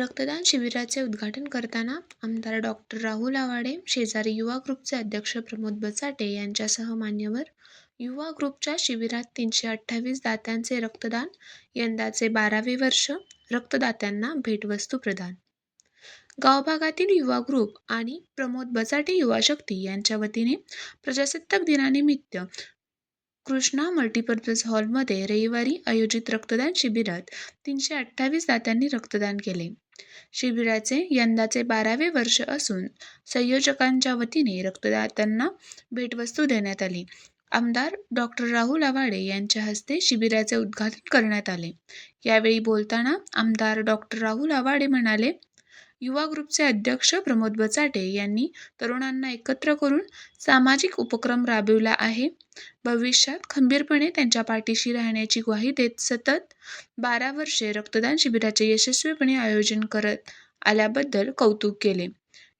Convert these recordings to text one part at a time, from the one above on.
रक्तदान शिबिराचे उद्घाटन करताना आमदार डॉक्टर राहुल आवाडे शेजारी युवा ग्रुपचे अध्यक्ष प्रमोद बचाटे यांच्यासह मान्यवर. युवा ग्रुपच्या शिबिरात तीनशे अठ्ठावीस दात्यांचे रक्तदान यंदाचे बारावे वर्ष रक्तदात्यांना भेटवस्तू प्रदान. गावभागातील युवा ग्रुप आणि प्रमोद बचाटे युवा शक्ती यांच्या वतीने प्रजासत्ताक दिनानिमित्त कृष्णा मल्टीपर्पज हॉलमध्ये रविवारी आयोजित रक्तदान शिबिरात तीनशे अठ्ठावीस दात्यांनी रक्तदान केले. शिबिराचे यंदाचे बारावे वर्ष असून संयोजकांच्या वतीने रक्तदात्यांना भेटवस्तू देण्यात आली. आमदार डॉक्टर राहुल आवाडे यांच्या हस्ते शिबिराचे उद्घाटन करण्यात आले. यावेळी बोलताना आमदार डॉक्टर राहुल आवाडे म्हणाले युवा ग्रुपचे अध्यक्ष प्रमोद बचाटे यांनी तरुणांना एकत्र करून सामाजिक उपक्रम राबविला आहे. भविष्यात खंबीरपणे त्यांच्या पाठीशी राहण्याची ग्वाही देत सतत बारा वर्षे रक्तदान शिबिराचे यशस्वीपणे आयोजन करत आल्याबद्दल कौतुक केले.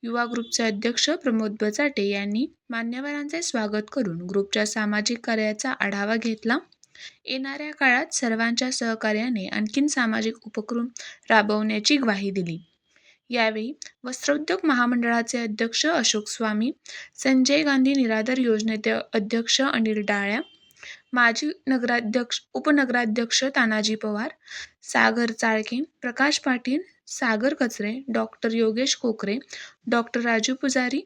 युवा ग्रुपचे अध्यक्ष प्रमोद बचाटे यांनी मान्यवरांचे स्वागत करून ग्रुपच्या सामाजिक कार्याचा आढावा घेतला. येणाऱ्या काळात सर्वांच्या सहकार्याने आणखीन सामाजिक उपक्रम राबवण्याची ग्वाही दिली. यावेळी वस्त्रोद्योग महामंडळाचे अध्यक्ष अशोक स्वामी संजय गांधी निराधार योजनेचे अध्यक्ष अनिल डाळ्या माजी नगराध्यक्ष उपनगराध्यक्ष तानाजी पवार सागर चाळके प्रकाश पाटील सागर कचरे डॉक्टर योगेश कोकरे डॉक्टर राजू पुजारी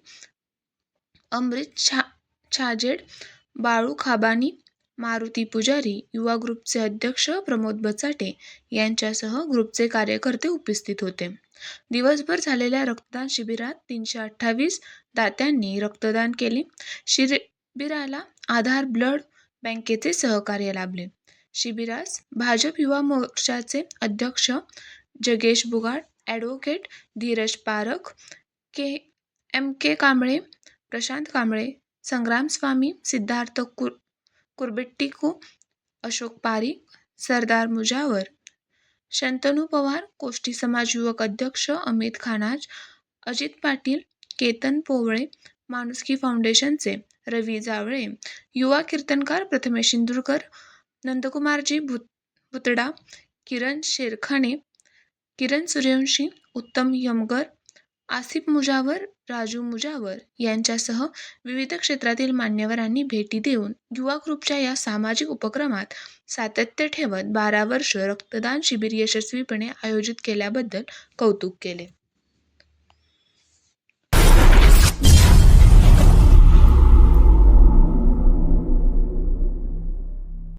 अमृत छा छाजेड बाळू खाबानी मारुती पुजारी युवा ग्रुपचे अध्यक्ष प्रमोद बचाटे यांच्यासह ग्रुपचे कार्यकर्ते उपस्थित होते. दिवसभर झालेल्या रक्तदान शिबिरात तीनशे अठ्ठावीस दात्यांनी रक्तदान केले. शिबिराला आधार ब्लड बँकेचे सहकार्य लाभले. शिबिरास भाजप युवा मोर्चाचे अध्यक्ष जगेश Bugad advocate Dhiraj Parakh K M K Kamble Prashant Kamble Sangram Swami Siddharth कुर कुरबेट्टीको अशोक पारी सरदार मुजावर. शंतनू पवार कोष्टी समाज युवक अध्यक्ष अमित खानाज अजित पाटील केतन पोवळे माणुसकी फाउंडेशनचे रवी जावळे. युवा कीर्तनकार प्रथमेश इंदुरकर नंदकुमारजी भुत भुतडा किरण शेरखाने किरण सूर्यवंशी उत्तम यमगर आसिफ मुजावर राजू मुजावर यांच्यासह विविध क्षेत्रातील मान्यवरांनी भेटी देऊन युवा ग्रुपच्या या सामाजिक उपक्रमात सातत्य ठेवत बारा वर्ष रक्तदान शिबिर यशस्वीपणे आयोजित केल्याबद्दल कौतुक केले.